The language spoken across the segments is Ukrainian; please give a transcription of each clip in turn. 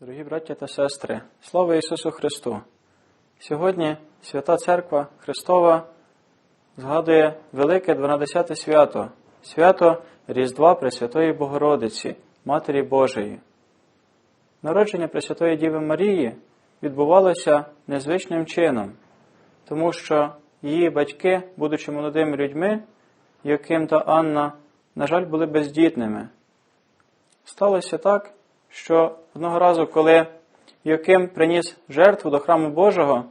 Дорогі браття та сестри, слава Ісусу Христу! Сьогодні Свята Церква Христова згадує велике 12 свято, свято Різдва Пресвятої Богородиці, Матері Божої. Народження Пресвятої Діви Марії відбувалося незвичним чином, тому що її батьки, будучи молодими людьми, Яким та Анна, на жаль, були бездітними. Сталося так, що одного разу, коли Йоким приніс жертву до храму Божого,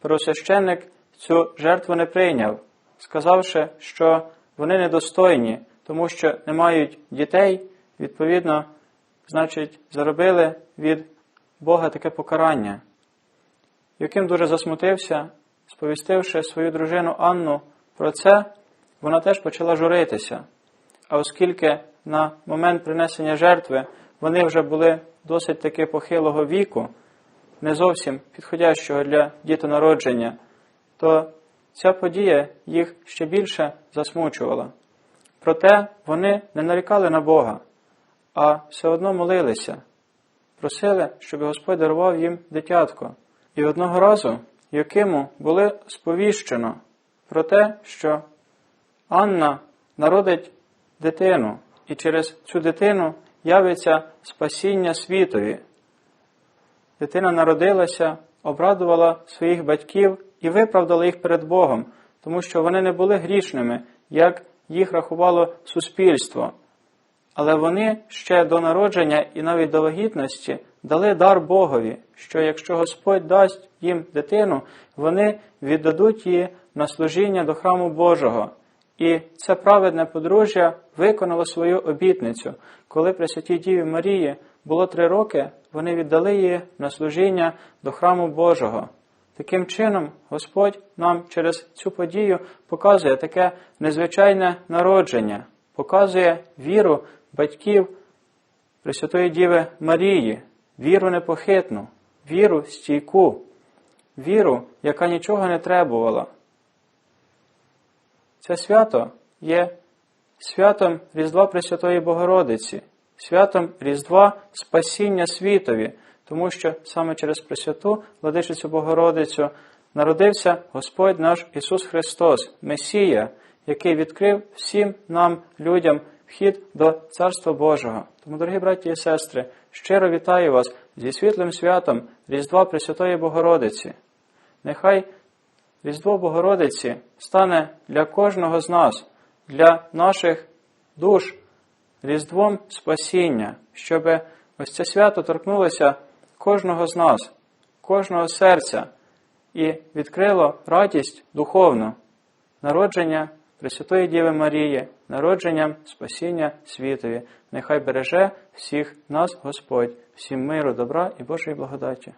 первосвященник цю жертву не прийняв, сказавши, що вони недостойні, тому що не мають дітей, відповідно, значить, заробили від Бога таке покарання. Йоким дуже засмутився, сповістивши свою дружину Анну про це, вона теж почала журитися. А оскільки на момент принесення жертви вони вже були досить таки похилого віку, не зовсім підходящого для дітонародження, то ця подія їх ще більше засмучувала. Проте вони не нарікали на Бога, а все одно молилися, просили, щоб Господь дарував їм дитятко. І одного разу Якиму були сповіщено про те, що Анна народить дитину, і через цю дитину явиться спасіння світові. Дитина народилася, обрадувала своїх батьків і виправдала їх перед Богом, тому що вони не були грішними, як їх рахувало суспільство. Але вони ще до народження і навіть до вагітності дали дар Богові, що якщо Господь дасть їм дитину, вони віддадуть її на служіння до храму Божого. І це праведне подружжя виконало свою обітницю. Коли при святій Діві Марії було три роки, вони віддали її на служіння до храму Божого. Таким чином, Господь нам через цю подію показує таке незвичайне народження, показує віру батьків Пресвятої Діви Марії, віру непохитну, віру стійку, віру, яка нічого не требувала. Це свято є святом Різдва Пресвятої Богородиці, святом Різдва Спасіння світові, тому що саме через Пресвяту Владичицю Богородицю народився Господь наш Ісус Христос, Месія, який відкрив всім нам, людям, вхід до Царства Божого. Тому, дорогі браті і сестри, щиро вітаю вас зі світлим святом Різдва Пресвятої Богородиці. Нехай Різдво Богородиці стане для кожного з нас, для наших душ, різдвом спасіння, щоб ось це свято торкнулося кожного з нас, кожного серця і відкрило радість духовну, народження Пресвятої Діви Марії, народженням спасіння світові. Нехай береже всіх нас Господь, всім миру, добра і Божої благодаті.